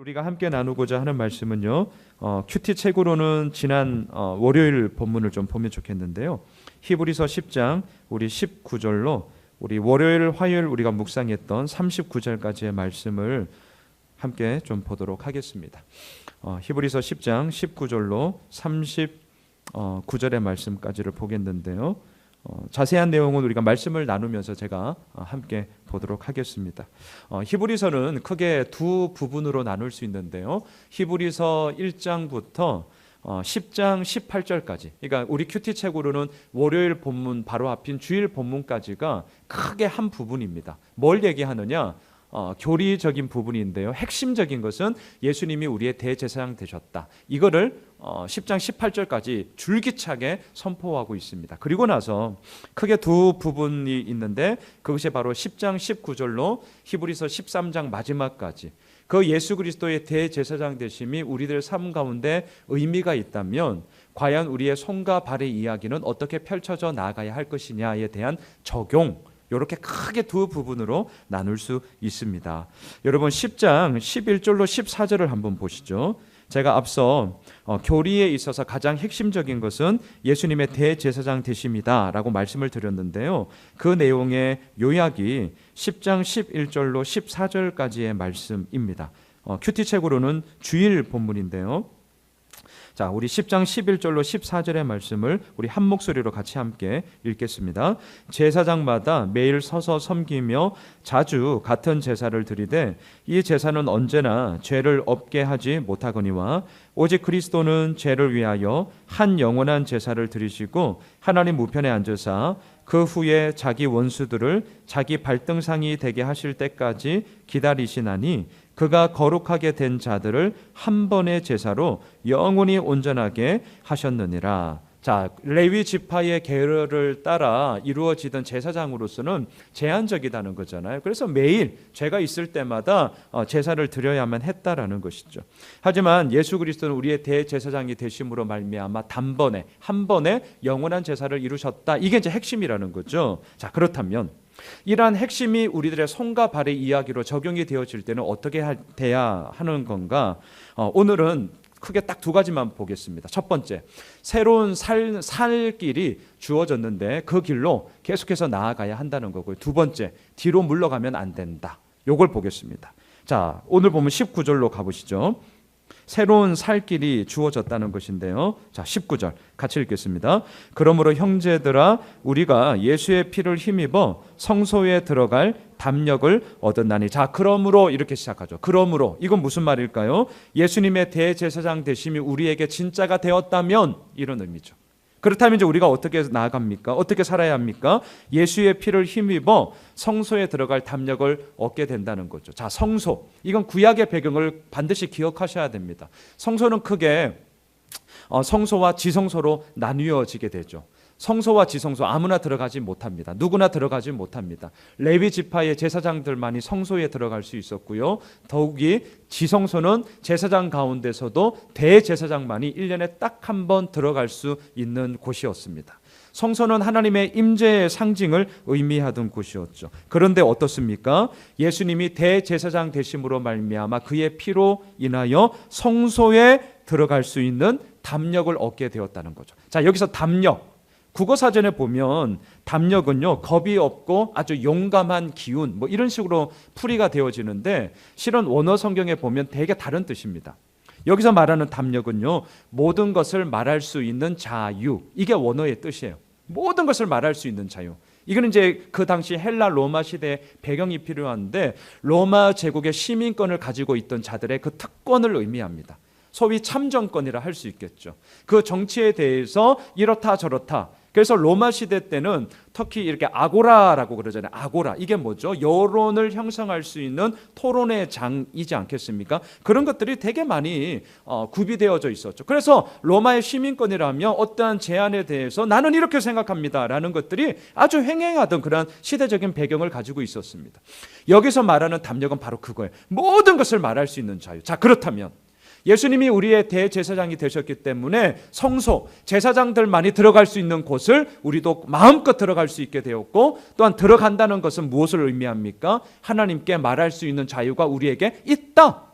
우리가 함께 나누고자 하는 말씀은요. 어, 큐티 책으로는 지난 어, 월요일 본문을 좀 보면 좋겠는데요. 히브리서 10장 우리 19절로 우리 월요일 화요일 우리가 묵상했던 39절까지의 말씀을 함께 좀 보도록 하겠습니다. 어, 히브리서 10장 19절로 39절의 말씀까지를 보겠는데요. 어, 자세한 내용은 우리가 말씀을 나누면서 제가 어, 함께 보도록 하겠습니다. 어, 히브리서는 크게 두 부분으로 나눌 수 있는데요. 히브리서 1장부터 어, 10장 18절까지. 그러니까 우리 큐티 책으로는 월요일 본문 바로 앞인 주일 본문까지가 크게 한 부분입니다. 뭘 얘기하느냐? 어, 교리적인 부분인데요. 핵심적인 것은 예수님이 우리의 대제사장 되셨다. 이거를 어, 10장 18절까지 줄기차게 선포하고 있습니다. 그리고 나서 크게 두 부분이 있는데 그것이 바로 10장 19절로 히브리서 13장 마지막까지 그 예수 그리스도의 대제사장 되심이 우리들 삶 가운데 의미가 있다면 과연 우리의 손과 발의 이야기는 어떻게 펼쳐져 나가야 할 것이냐에 대한 적용 이렇게 크게 두 부분으로 나눌 수 있습니다. 여러분 10장 11절로 14절을 한번 보시죠. 제가 앞서 어, 교리에 있어서 가장 핵심적인 것은 예수님의 대제사장 되심이다라고 말씀을 드렸는데요. 그 내용의 요약이 10장 11절로 14절까지의 말씀입니다. 어, 큐티 책으로는 주일 본문인데요. 자, 우리 10장 11절로 14절의 말씀을 우리 한 목소리로 같이 함께 읽겠습니다. 제사장마다 매일 서서 섬기며 자주 같은 제사를 드리되 이 제사는 언제나 죄를 없게 하지 못하거니와 오직 그리스도는 죄를 위하여 한 영원한 제사를 드리시고 하나님 우편에 앉으사 그 후에 자기 원수들을 자기 발등상이 되게 하실 때까지 기다리시나니 그가 거룩하게 된 자들을 한 번의 제사로 영원히 온전하게 하셨느니라. 자, 레위 지파의 계율을 따라 이루어지던 제사장으로서는 제한적이다는 거잖아요. 그래서 매일 죄가 있을 때마다 어, 제사를 드려야만 했다라는 것이죠. 하지만 예수 그리스도는 우리의 대제사장이 되심으로 말미암아 단번에 한 번에 영원한 제사를 이루셨다. 이게 이제 핵심이라는 거죠. 자, 그렇다면 이러한 핵심이 우리들의 손과 발의 이야기로 적용이 되어질 때는 어떻게 할, 돼야 하는 건가? 어, 오늘은 크게 딱 두 가지만 보겠습니다. 첫 번째, 새로운 살, 살 길이 주어졌는데 그 길로 계속해서 나아가야 한다는 거고요. 두 번째, 뒤로 물러가면 안 된다. 요걸 보겠습니다. 자, 오늘 보면 19절로 가보시죠. 새로운 살 길이 주어졌다는 것인데요. 자, 19절 같이 읽겠습니다. 그러므로 형제들아 우리가 예수의 피를 힘입어 성소에 들어갈 담력을 얻었나니. 자, 그러므로 이렇게 시작하죠. 그러므로 이건 무슨 말일까요? 예수님의 대제사장 되심이 우리에게 진짜가 되었다면 이런 의미죠. 그렇다면 이제 우리가 어떻게 나아갑니까? 어떻게 살아야 합니까? 예수의 피를 힘입어 성소에 들어갈 담력을 얻게 된다는 거죠. 자, 성소. 이건 구약의 배경을 반드시 기억하셔야 됩니다. 성소는 크게 어, 성소와 지성소로 나뉘어지게 되죠. 성소와 지성소 아무나 들어가지 못합니다. 누구나 들어가지 못합니다. 레위 지파의 제사장들만이 성소에 들어갈 수 있었고요. 더욱이 지성소는 제사장 가운데서도 대제사장만이 1년에 딱 한 번 들어갈 수 있는 곳이었습니다. 성소는 하나님의 임재의 상징을 의미하던 곳이었죠. 그런데 어떻습니까? 예수님이 대제사장 되심으로 말미암아 그의 피로 인하여 성소에 들어갈 수 있는 담력을 얻게 되었다는 거죠. 자, 여기서 담력 국어 사전에 보면 담력은요 겁이 없고 아주 용감한 기운 뭐 이런 식으로 풀이가 되어지는데 실은 원어 성경에 보면 되게 다른 뜻입니다. 여기서 말하는 담력은요 모든 것을 말할 수 있는 자유 이게 원어의 뜻이에요. 모든 것을 말할 수 있는 자유. 이거는 이제 그 당시 헬라 로마 시대 배경이 필요한데 로마 제국의 시민권을 가지고 있던 자들의 그 특권을 의미합니다. 소위 참정권이라 할 수 있겠죠. 그 정치에 대해서 이렇다 저렇다. 그래서 로마 시대 때는 특히 이렇게 아고라라고 그러잖아요. 아고라. 이게 뭐죠? 여론을 형성할 수 있는 토론의 장이지 않겠습니까? 그런 것들이 되게 많이 어, 구비되어져 있었죠. 그래서 로마의 시민권이라면 어떠한 제안에 대해서 나는 이렇게 생각합니다라는 것들이 아주 횡행하던 그런 시대적인 배경을 가지고 있었습니다. 여기서 말하는 담력은 바로 그거예요. 모든 것을 말할 수 있는 자유. 자, 그렇다면 예수님이 우리의 대제사장이 되셨기 때문에 성소, 제사장들만이 들어갈 수 있는 곳을 우리도 마음껏 들어갈 수 있게 되었고 또한 들어간다는 것은 무엇을 의미합니까? 하나님께 말할 수 있는 자유가 우리에게 있다.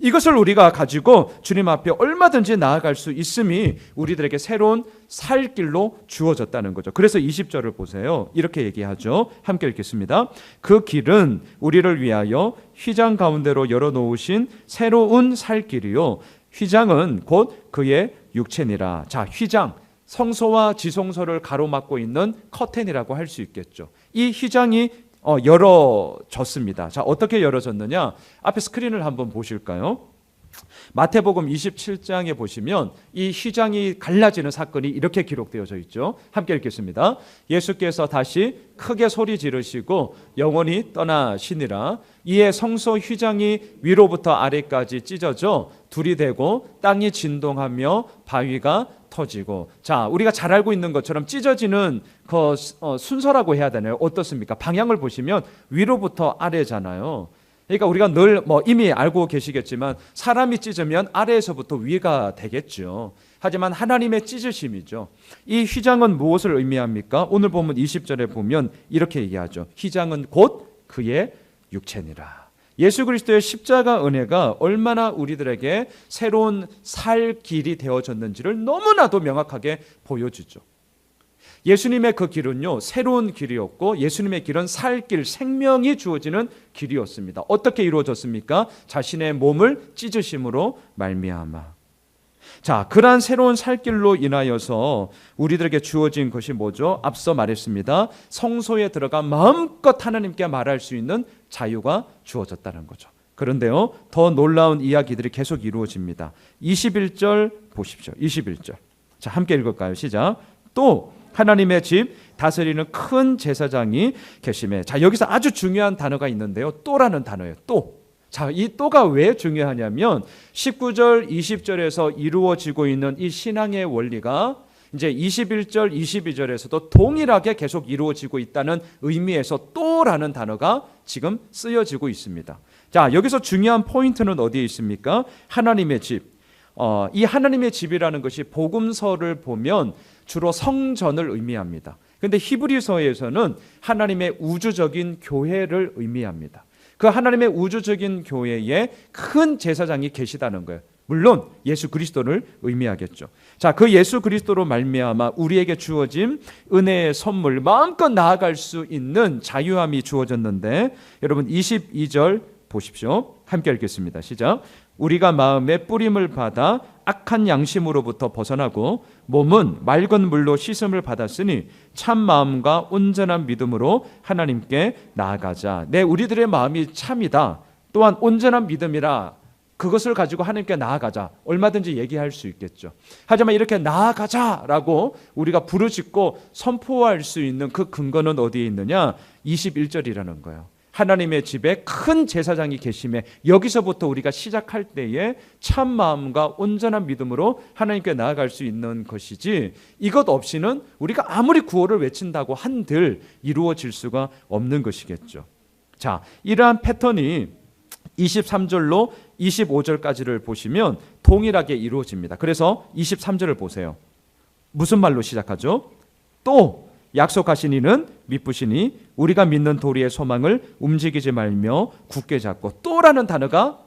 이것을 우리가 가지고 주님 앞에 얼마든지 나아갈 수 있음이 우리들에게 새로운 살 길로 주어졌다는 거죠. 그래서 20절을 보세요. 이렇게 얘기하죠. 함께 읽겠습니다. 그 길은 우리를 위하여 휘장 가운데로 열어 놓으신 새로운 살 길이요. 휘장은 곧 그의 육체니라. 자, 휘장. 성소와 지성소를 가로막고 있는 커튼이라고 할 수 있겠죠. 이 휘장이 어, 열어졌습니다. 자, 어떻게 열어졌느냐? 앞에 스크린을 한번 보실까요? 마태복음 27장에 보시면 이 휘장이 갈라지는 사건이 이렇게 기록되어져 있죠. 함께 읽겠습니다. 예수께서 다시 크게 소리 지르시고 영원히 떠나시니라. 이에 성소 휘장이 위로부터 아래까지 찢어져 둘이 되고 땅이 진동하며 바위가 터지고 자 우리가 잘 알고 있는 것처럼 찢어지는 그 어, 순서라고 해야 되나요? 어떻습니까? 방향을 보시면 위로부터 아래잖아요. 그러니까 우리가 늘 뭐 이미 알고 계시겠지만 사람이 찢으면 아래에서부터 위가 되겠죠. 하지만 하나님의 찢으심이죠. 이 휘장은 무엇을 의미합니까? 오늘 보면 20절에 보면 이렇게 얘기하죠. 휘장은 곧 그의 육체니라. 예수 그리스도의 십자가 은혜가 얼마나 우리들에게 새로운 살 길이 되어졌는지를 너무나도 명확하게 보여주죠. 예수님의 그 길은요, 새로운 길이었고, 예수님의 길은 살 길, 생명이 주어지는 길이었습니다. 어떻게 이루어졌습니까? 자신의 몸을 찢으심으로 말미암아. 자, 그러한 새로운 살 길로 인하여서 우리들에게 주어진 것이 뭐죠? 앞서 말했습니다. 성소에 들어가 마음껏 하나님께 말할 수 있는 자유가 주어졌다는 거죠. 그런데요, 더 놀라운 이야기들이 계속 이루어집니다. 21절 보십시오. 21절. 자, 함께 읽을까요? 시작. 또 하나님의 집 다스리는 큰 제사장이 계심에. 자, 여기서 아주 중요한 단어가 있는데요. 또라는 단어예요. 또. 자, 이 또가 왜 중요하냐면 19절, 20절에서 이루어지고 있는 이 신앙의 원리가 이제 21절, 22절에서도 동일하게 계속 이루어지고 있다는 의미에서 또라는 단어가 지금 쓰여지고 있습니다. 자, 여기서 중요한 포인트는 어디에 있습니까? 하나님의 집. 어, 이 하나님의 집이라는 것이 복음서를 보면 주로 성전을 의미합니다. 근데 히브리서에서는 하나님의 우주적인 교회를 의미합니다. 그 하나님의 우주적인 교회에 큰 제사장이 계시다는 거예요. 물론 예수 그리스도를 의미하겠죠. 자, 그 예수 그리스도로 말미암아 우리에게 주어진 은혜의 선물 마음껏 나아갈 수 있는 자유함이 주어졌는데 여러분 22절 보십시오. 함께 읽겠습니다. 시작. 우리가 마음에 뿌림을 받아 악한 양심으로부터 벗어나고 몸은 맑은 물로 씻음을 받았으니 참 마음과 온전한 믿음으로 하나님께 나아가자. 내 우리들의 마음이 참이다. 또한 온전한 믿음이라 그것을 가지고 하나님께 나아가자. 얼마든지 얘기할 수 있겠죠. 하지만 이렇게 나아가자라고 우리가 부르짖고 선포할 수 있는 그 근거는 어디에 있느냐? 21절이라는 거예요. 하나님의 집에 큰 제사장이 계심에 여기서부터 우리가 시작할 때에 참 마음과 온전한 믿음으로 하나님께 나아갈 수 있는 것이지 이것 없이는 우리가 아무리 구호를 외친다고 한들 이루어질 수가 없는 것이겠죠. 자, 이러한 패턴이 23절로 25절까지를 보시면 동일하게 이루어집니다. 그래서 23절을 보세요. 무슨 말로 시작하죠? 또 약속하신 이는 미쁘시니 우리가 믿는 도리의 소망을 움직이지 말며 굳게 잡고 또라는 단어가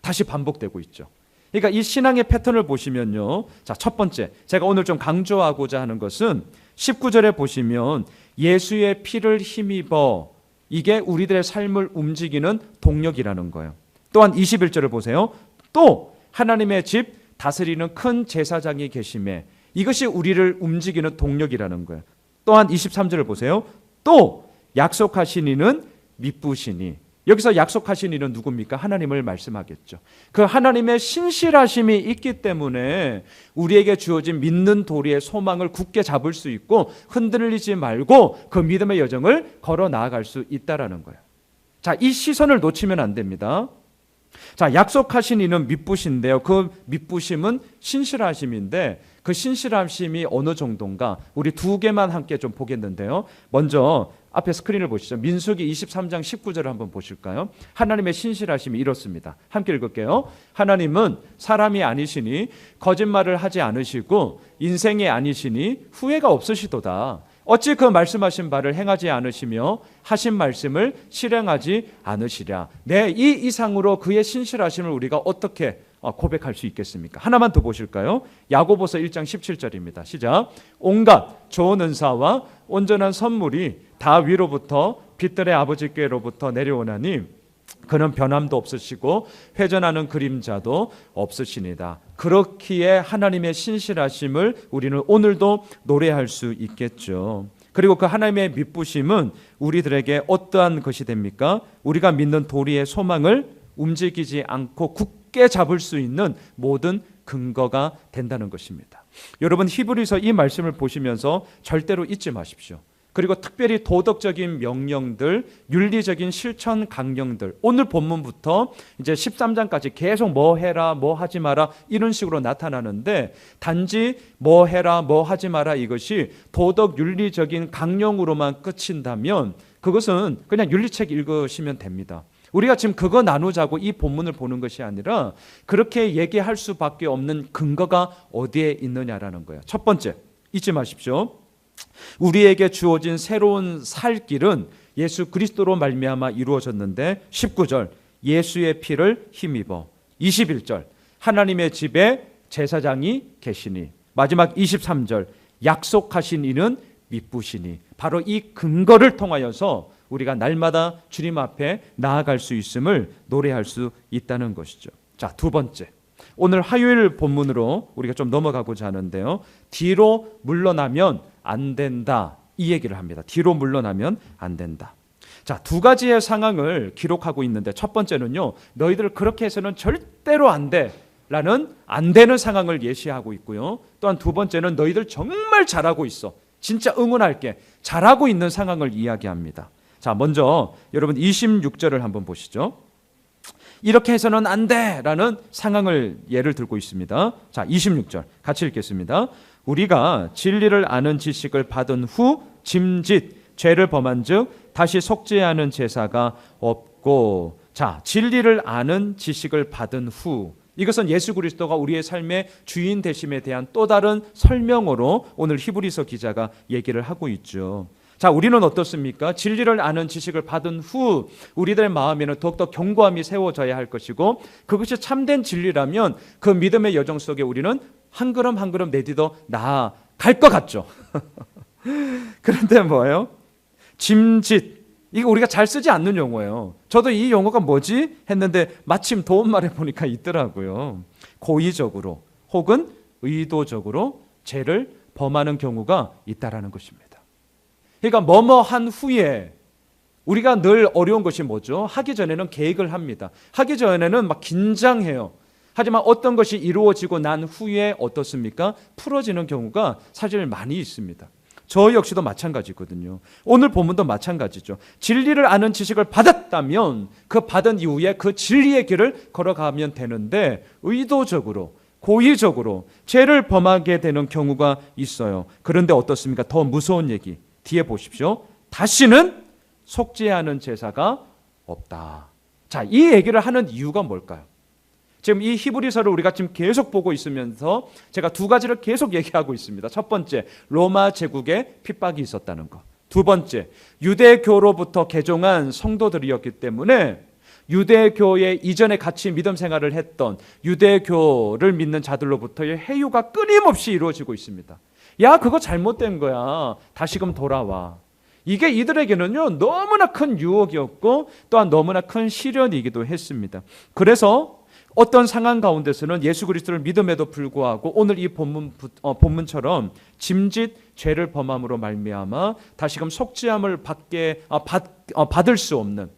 다시 반복되고 있죠. 그러니까 이 신앙의 패턴을 보시면요. 자, 첫 번째. 제가 오늘 좀 강조하고자 하는 것은 19절에 보시면 예수의 피를 힘입어 이게 우리들의 삶을 움직이는 동력이라는 거예요. 또한 21절을 보세요. 또 하나님의 집 다스리는 큰 제사장이 계심에 이것이 우리를 움직이는 동력이라는 거예요. 또한 23절을 보세요. 또 약속하신 이는 미쁘시니 여기서 약속하신 이는 누굽니까? 하나님을 말씀하겠죠. 그 하나님의 신실하심이 있기 때문에 우리에게 주어진 믿는 도리의 소망을 굳게 잡을 수 있고 흔들리지 말고 그 믿음의 여정을 걸어 나아갈 수 있다라는 거예요. 자, 이 시선을 놓치면 안 됩니다. 자, 약속하신 이는 미쁘신데요. 그 미쁘심은 신실하심인데 그 신실하심이 어느 정도인가? 우리 두 개만 함께 좀 보겠는데요. 먼저 앞에 스크린을 보시죠. 민수기 23장 19절을 한번 보실까요? 하나님의 신실하심이 이렇습니다. 함께 읽을게요. 하나님은 사람이 아니시니 거짓말을 하지 않으시고 인생이 아니시니 후회가 없으시도다. 어찌 그 말씀하신 바를 행하지 않으시며 하신 말씀을 실행하지 않으시랴. 네, 이 이상으로 그의 신실하심을 우리가 어떻게 어, 고백할 수 있겠습니까? 하나만 더 보실까요? 야고보서 1장 17절입니다. 시작. 온갖 좋은 은사와 온전한 선물이 다 위로부터 빛들의 아버지께로부터 내려오나니 그는 변함도 없으시고 회전하는 그림자도 없으시니다. 그렇기에 하나님의 신실하심을 우리는 오늘도 노래할 수 있겠죠. 그리고 그 하나님의 믿부심은 우리들에게 어떠한 것이 됩니까? 우리가 믿는 도리의 소망을 움직이지 않고 굳게 잡을 수 있는 모든 근거가 된다는 것입니다. 여러분 히브리서 이 말씀을 보시면서 절대로 잊지 마십시오. 그리고 특별히 도덕적인 명령들, 윤리적인 실천 강령들. 오늘 본문부터 이제 13장까지 계속 뭐 해라, 뭐 하지 마라 이런 식으로 나타나는데 단지 뭐 해라, 뭐 하지 마라 이것이 도덕 윤리적인 강령으로만 끝인다면 그것은 그냥 윤리책 읽으시면 됩니다. 우리가 지금 그거 나누자고 이 본문을 보는 것이 아니라 그렇게 얘기할 수밖에 없는 근거가 어디에 있느냐라는 거예요. 첫 번째, 잊지 마십시오. 우리에게 주어진 새로운 살 길은 예수 그리스도로 말미암아 이루어졌는데 19절 예수의 피를 힘입어 21절 하나님의 집에 제사장이 계시니 마지막 23절 약속하신 이는 믿부시니 바로 이 근거를 통하여서 우리가 날마다 주님 앞에 나아갈 수 있음을 노래할 수 있다는 것이죠. 자, 두 번째. 오늘 화요일 본문으로 우리가 좀 넘어가고자 하는데요. 뒤로 물러나면 안 된다. 이 얘기를 합니다. 뒤로 물러나면 안 된다. 자, 두 가지의 상황을 기록하고 있는데 첫 번째는요. 너희들 그렇게 해서는 절대로 안 돼. 라는 안 되는 상황을 예시하고 있고요. 또한 두 번째는 너희들 정말 잘하고 있어. 진짜 응원할게. 잘하고 있는 상황을 이야기합니다. 자, 먼저 여러분 26절을 한번 보시죠. 이렇게 해서는 안 돼! 라는 상황을 예를 들고 있습니다. 자, 26절. 같이 읽겠습니다. 우리가 진리를 아는 지식을 받은 후 짐짓, 죄를 범한 즉 다시 속죄하는 제사가 없고 자, 진리를 아는 지식을 받은 후 이것은 예수 그리스도가 우리의 삶의 주인 되심에 대한 또 다른 설명으로 오늘 히브리서 기자가 얘기를 하고 있죠. 자, 우리는 어떻습니까? 진리를 아는 지식을 받은 후 우리들의 마음에는 더욱더 견고함이 세워져야 할 것이고 그것이 참된 진리라면 그 믿음의 여정 속에 우리는 한 걸음 한 걸음 내딛어 나아갈 것 같죠. 그런데 뭐예요? 짐짓. 이거 우리가 잘 쓰지 않는 용어예요. 저도 이 용어가 뭐지? 했는데 마침 도움말에 보니까 있더라고요. 고의적으로 혹은 의도적으로 죄를 범하는 경우가 있다라는 것입니다. 그러니까 뭐뭐 한 후에 우리가 늘 어려운 것이 뭐죠? 하기 전에는 계획을 합니다. 하기 전에는 막 긴장해요. 하지만 어떤 것이 이루어지고 난 후에 어떻습니까? 풀어지는 경우가 사실 많이 있습니다. 저 역시도 마찬가지거든요. 오늘 본문도 마찬가지죠. 진리를 아는 지식을 받았다면 그 받은 이후에 그 진리의 길을 걸어가면 되는데 의도적으로 고의적으로 죄를 범하게 되는 경우가 있어요. 그런데 어떻습니까? 더 무서운 얘기. 뒤에 보십시오. 다시는 속죄하는 제사가 없다. 자, 이 얘기를 하는 이유가 뭘까요? 지금 이 히브리서를 우리가 지금 계속 보고 있으면서 제가 두 가지를 계속 얘기하고 있습니다. 첫 번째, 로마 제국에 핍박이 있었다는 것. 두 번째, 유대교로부터 개종한 성도들이었기 때문에 유대교의 이전에 같이 믿음 생활을 했던 유대교를 믿는 자들로부터의 해유가 끊임없이 이루어지고 있습니다. 야, 그거 잘못된 거야. 다시금 돌아와. 이게 이들에게는요, 너무나 큰 유혹이었고, 또한 너무나 큰 시련이기도 했습니다. 그래서 어떤 상황 가운데서는 예수 그리스도를 믿음에도 불구하고 오늘 이 본문 어, 본문처럼 짐짓 죄를 범함으로 말미암아 다시금 속죄함을 받게 어, 받, 어, 받을 수 없는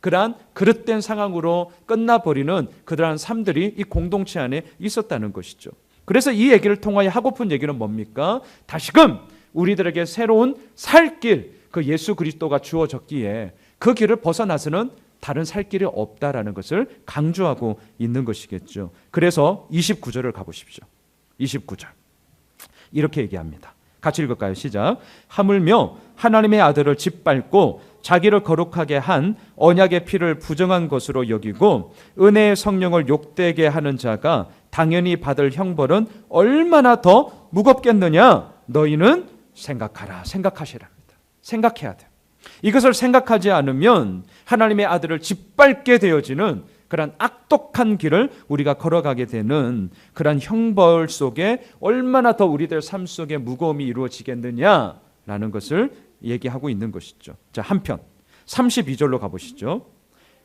그러한 그릇된 상황으로 끝나버리는 그러한 삶들이 이 공동체 안에 있었다는 것이죠. 그래서 이 얘기를 통하여 하고픈 얘기는 뭡니까? 다시금 우리들에게 새로운 살 길, 그 예수 그리스도가 주어졌기에 그 길을 벗어나서는 다른 살 길이 없다라는 것을 강조하고 있는 것이겠죠. 그래서 29절을 가보십시오. 29절. 이렇게 얘기합니다. 같이 읽을까요? 시작. 하물며 하나님의 아들을 짓밟고 자기를 거룩하게 한 언약의 피를 부정한 것으로 여기고 은혜의 성령을 욕되게 하는 자가 당연히 받을 형벌은 얼마나 더 무겁겠느냐? 너희는 생각하라, 생각하시랍니다. 생각해야 돼요. 이것을 생각하지 않으면 하나님의 아들을 짓밟게 되어지는 그런 악독한 길을 우리가 걸어가게 되는 그런 형벌 속에 얼마나 더 우리들 삶 속에 무거움이 이루어지겠느냐라는 것을 얘기하고 있는 것이죠. 자, 한편 32절로 가보시죠.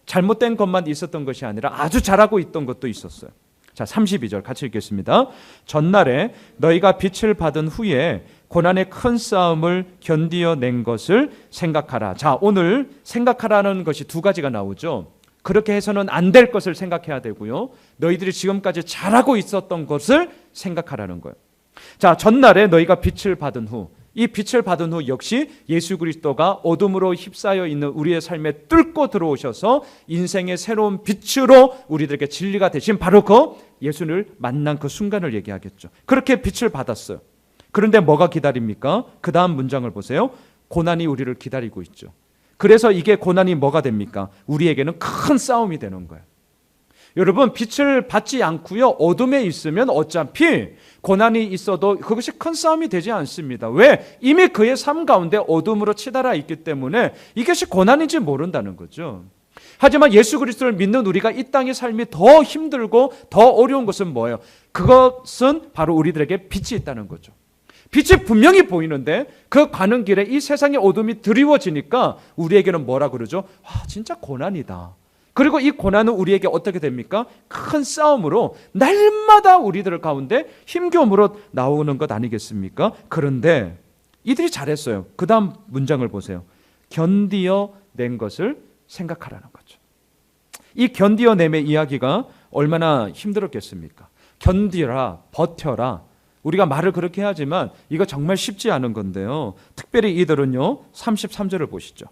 잘못된 것만 있었던 것이 아니라 아주 잘하고 있던 것도 있었어요. 자, 32절 같이 읽겠습니다. 전날에 너희가 빛을 받은 후에 고난의 큰 싸움을 견디어 낸 것을 생각하라. 자, 오늘 생각하라는 것이 두 가지가 나오죠. 그렇게 해서는 안 될 것을 생각해야 되고요. 너희들이 지금까지 잘하고 있었던 것을 생각하라는 거예요. 자, 전날에 너희가 빛을 받은 후, 이 빛을 받은 후 역시 예수 그리스도가 어둠으로 휩싸여 있는 우리의 삶에 뚫고 들어오셔서 인생의 새로운 빛으로 우리들에게 진리가 되신 바로 그 예수를 만난 그 순간을 얘기하겠죠. 그렇게 빛을 받았어요. 그런데 뭐가 기다립니까? 그 다음 문장을 보세요. 고난이 우리를 기다리고 있죠. 그래서 이게 고난이 뭐가 됩니까? 우리에게는 큰 싸움이 되는 거예요. 여러분 빛을 받지 않고요 어둠에 있으면 어차피 고난이 있어도 그것이 큰 싸움이 되지 않습니다. 왜? 이미 그의 삶 가운데 어둠으로 치달아 있기 때문에 이것이 고난인지 모른다는 거죠. 하지만 예수 그리스도를 믿는 우리가 이 땅의 삶이 더 힘들고 더 어려운 것은 뭐예요? 그것은 바로 우리들에게 빛이 있다는 거죠. 빛이 분명히 보이는데 그 가는 길에 이 세상의 어둠이 드리워지니까 우리에게는 뭐라 그러죠? 와, 진짜 고난이다. 그리고 이 고난은 우리에게 어떻게 됩니까? 큰 싸움으로 날마다 우리들 가운데 힘겨움으로 나오는 것 아니겠습니까? 그런데 이들이 잘했어요. 그 다음 문장을 보세요. 견디어 낸 것을 생각하라는 거죠. 이 견디어 냄의 이야기가 얼마나 힘들었겠습니까? 견디라, 버텨라. 우리가 말을 그렇게 하지만 이거 정말 쉽지 않은 건데요. 특별히 이들은요, 33절을 보시죠.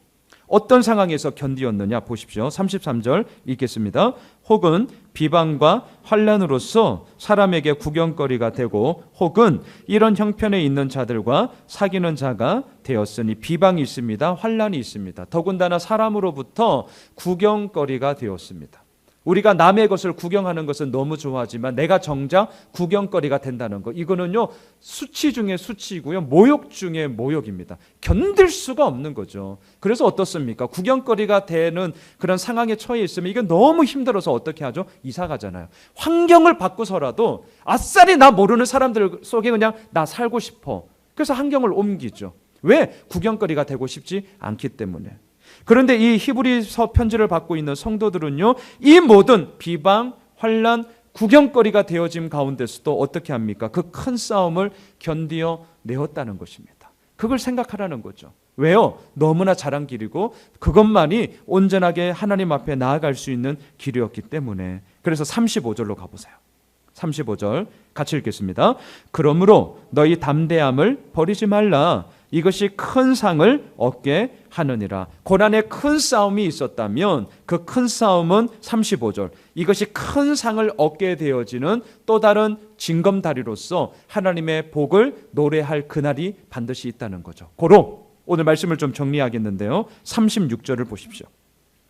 어떤 상황에서 견디었느냐 보십시오. 33절 읽겠습니다. 혹은 비방과 환란으로서 사람에게 구경거리가 되고 혹은 이런 형편에 있는 자들과 사귀는 자가 되었으니 비방이 있습니다. 환란이 있습니다. 더군다나 사람으로부터 구경거리가 되었습니다. 우리가 남의 것을 구경하는 것은 너무 좋아하지만 내가 정작 구경거리가 된다는 것 이거는요 수치 중에 수치고요 모욕 중에 모욕입니다. 견딜 수가 없는 거죠. 그래서 어떻습니까? 구경거리가 되는 그런 상황에 처해 있으면 이건 너무 힘들어서 어떻게 하죠? 이사 가잖아요. 환경을 바꾸서라도 아싸리 나 모르는 사람들 속에 그냥 나 살고 싶어. 그래서 환경을 옮기죠. 왜? 구경거리가 되고 싶지 않기 때문에 그런데 이 히브리서 편지를 받고 있는 성도들은요, 이 모든 비방, 환란, 구경거리가 되어짐 가운데서도 어떻게 합니까? 그 큰 싸움을 견디어 내었다는 것입니다. 그걸 생각하라는 거죠. 왜요? 너무나 잘한 길이고 그것만이 온전하게 하나님 앞에 나아갈 수 있는 길이었기 때문에 그래서 35절로 가보세요. 35절 같이 읽겠습니다. 그러므로 너희 담대함을 버리지 말라. 이것이 큰 상을 얻게 하느니라. 고난의 큰 싸움이 있었다면 그 큰 싸움은 35절. 이것이 큰 상을 얻게 되어지는 또 다른 징검다리로서 하나님의 복을 노래할 그날이 반드시 있다는 거죠. 고로 오늘 말씀을 좀 정리하겠는데요. 36절을 보십시오.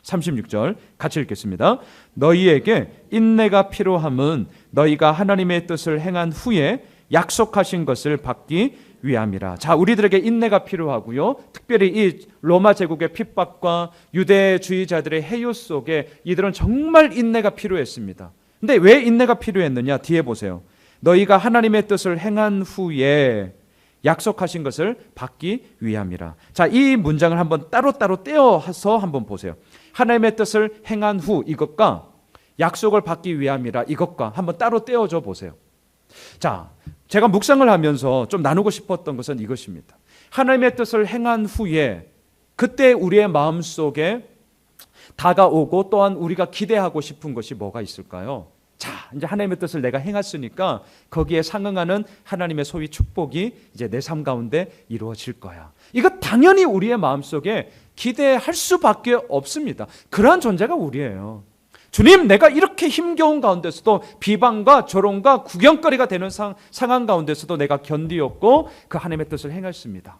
36절 같이 읽겠습니다. 너희에게 인내가 필요함은 너희가 하나님의 뜻을 행한 후에 약속하신 것을 받기 위함이라. 자, 우리들에게 인내가 필요하고요. 특별히 이 로마 제국의 핍박과 유대주의자들의 해요 속에 이들은 정말 인내가 필요했습니다. 근데 왜 인내가 필요했느냐? 뒤에 보세요. 너희가 하나님의 뜻을 행한 후에 약속하신 것을 받기 위함이라. 자, 이 문장을 한번 따로따로 떼어서 한번 보세요. 하나님의 뜻을 행한 후 이것과 약속을 받기 위함이라 이것과 한번 따로 떼어줘 보세요. 자, 제가 묵상을 하면서 좀 나누고 싶었던 것은 이것입니다. 하나님의 뜻을 행한 후에 그때 우리의 마음 속에 다가오고 또한 우리가 기대하고 싶은 것이 뭐가 있을까요? 자, 이제 하나님의 뜻을 내가 행했으니까 거기에 상응하는 하나님의 소위 축복이 이제 내 삶 가운데 이루어질 거야. 이거 당연히 우리의 마음 속에 기대할 수밖에 없습니다. 그러한 존재가 우리예요. 주님, 내가 이렇게 힘겨운 가운데서도 비방과 조롱과 구경거리가 되는 상, 상황 가운데서도 내가 견디었고 그 하나님의 뜻을 행했습니다.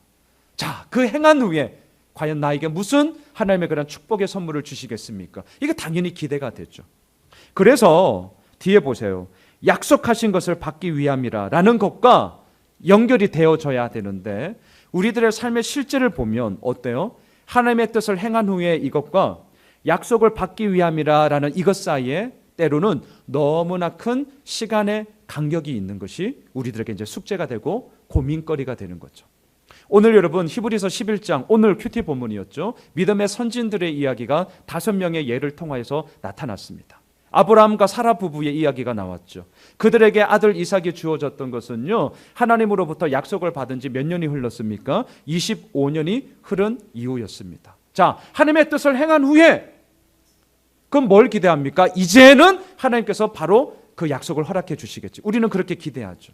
자, 그 행한 후에 과연 나에게 무슨 하나님의 그런 축복의 선물을 주시겠습니까? 이게 당연히 기대가 됐죠. 그래서 뒤에 보세요. 약속하신 것을 받기 위함이라라는 것과 연결이 되어져야 되는데 우리들의 삶의 실제를 보면 어때요? 하나님의 뜻을 행한 후에 이것과 약속을 받기 위함이라라는 이것 사이에 때로는 너무나 큰 시간의 간격이 있는 것이 우리들에게 이제 숙제가 되고 고민거리가 되는 거죠. 오늘 여러분 히브리서 11장 오늘 큐티 본문이었죠. 믿음의 선진들의 이야기가 다섯 명의 예를 통하여서 나타났습니다. 아브라함과 사라 부부의 이야기가 나왔죠. 그들에게 아들 이삭이 주어졌던 것은요. 하나님으로부터 약속을 받은 지 몇 년이 흘렀습니까? 25년이 흐른 이후였습니다. 자, 하나님의 뜻을 행한 후에 그럼 뭘 기대합니까? 이제는 하나님께서 바로 그 약속을 허락해 주시겠지. 우리는 그렇게 기대하죠.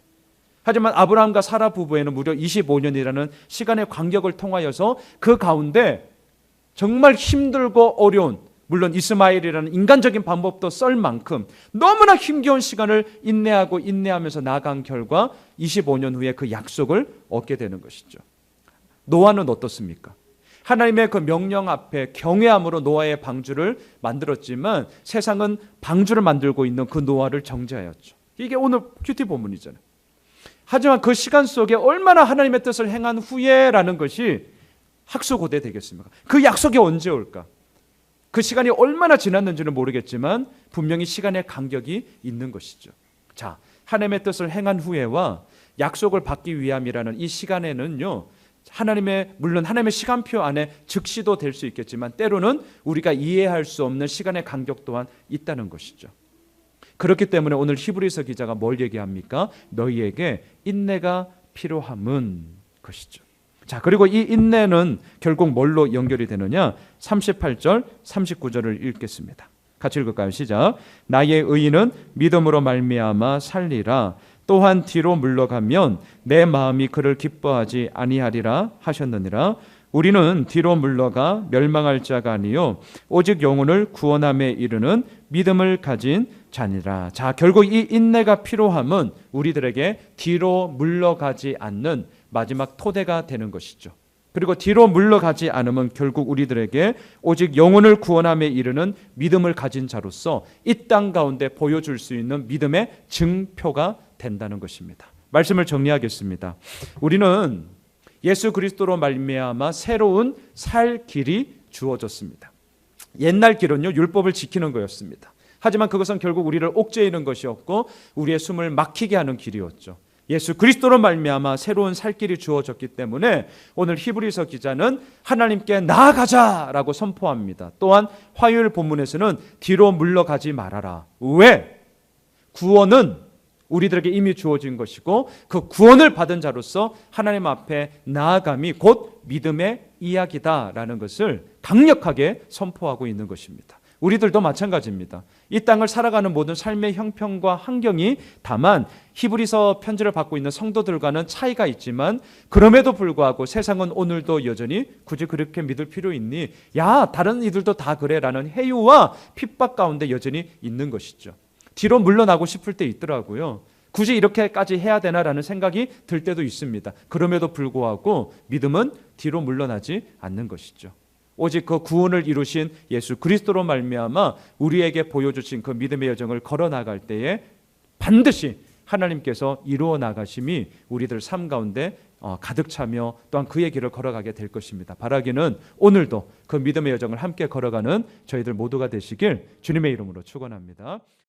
하지만 아브라함과 사라 부부에는 무려 25년이라는 시간의 간격을 통하여서 그 가운데 정말 힘들고 어려운 물론 이스마엘이라는 인간적인 방법도 썰 만큼 너무나 힘겨운 시간을 인내하고 인내하면서 나간 결과 25년 후에 그 약속을 얻게 되는 것이죠. 노아는 어떻습니까? 하나님의 그 명령 앞에 경외함으로 노아의 방주를 만들었지만 세상은 방주를 만들고 있는 그 노아를 정죄하였죠. 이게 오늘 큐티 본문이잖아요. 하지만 그 시간 속에 얼마나 하나님의 뜻을 행한 후에라는 것이 학수고대 되겠습니까? 그 약속이 언제 올까? 그 시간이 얼마나 지났는지는 모르겠지만 분명히 시간의 간격이 있는 것이죠. 자, 하나님의 뜻을 행한 후에와 약속을 받기 위함이라는 이 시간에는요. 하나님의 물론 하나님의 시간표 안에 즉시도 될 수 있겠지만 때로는 우리가 이해할 수 없는 시간의 간격 또한 있다는 것이죠. 그렇기 때문에 오늘 히브리서 기자가 뭘 얘기합니까? 너희에게 인내가 필요함은 것이죠. 자, 그리고 이 인내는 결국 뭘로 연결이 되느냐? 38절, 39절을 읽겠습니다. 같이 읽을까요? 시작. 나의 의인은 믿음으로 말미암아 살리라. 또한 뒤로 물러가면 내 마음이 그를 기뻐하지 아니하리라 하셨느니라. 우리는 뒤로 물러가 멸망할 자가 아니요 오직 영혼을 구원함에 이르는 믿음을 가진 자니라. 자, 결국 이 인내가 필요함은 우리들에게 뒤로 물러가지 않는 마지막 토대가 되는 것이죠. 그리고 뒤로 물러가지 않으면 결국 우리들에게 오직 영혼을 구원함에 이르는 믿음을 가진 자로서 이 땅 가운데 보여줄 수 있는 믿음의 증표가 된다는 것입니다. 말씀을 정리하겠습니다. 우리는 예수 그리스도로 말미암아 새로운 살 길이 주어졌습니다. 옛날 길은요 율법을 지키는 거였습니다. 하지만 그것은 결국 우리를 옥죄이는 것이었고 우리의 숨을 막히게 하는 길이었죠. 예수 그리스도로 말미암아 새로운 살 길이 주어졌기 때문에 오늘 히브리서 기자는 하나님께 나아가자라고 선포합니다. 또한 화요일 본문에서는 뒤로 물러가지 말아라. 왜? 구원은 우리들에게 이미 주어진 것이고 그 구원을 받은 자로서 하나님 앞에 나아감이 곧 믿음의 이야기다라는 것을 강력하게 선포하고 있는 것입니다. 우리들도 마찬가지입니다. 이 땅을 살아가는 모든 삶의 형편과 환경이 다만 히브리서 편지를 받고 있는 성도들과는 차이가 있지만 그럼에도 불구하고 세상은 오늘도 여전히 굳이 그렇게 믿을 필요 있니? 야, 다른 이들도 다 그래라는 해유와 핍박 가운데 여전히 있는 것이죠. 뒤로 물러나고 싶을 때 있더라고요. 굳이 이렇게까지 해야 되나라는 생각이 들 때도 있습니다. 그럼에도 불구하고 믿음은 뒤로 물러나지 않는 것이죠. 오직 그 구원을 이루신 예수 그리스도로 말미암아 우리에게 보여주신 그 믿음의 여정을 걸어 나갈 때에 반드시 하나님께서 이루어 나가심이 우리들 삶 가운데 어, 가득 차며 또한 그의 길을 걸어가게 될 것입니다. 바라기는 오늘도 그 믿음의 여정을 함께 걸어가는 저희들 모두가 되시길 주님의 이름으로 축원합니다.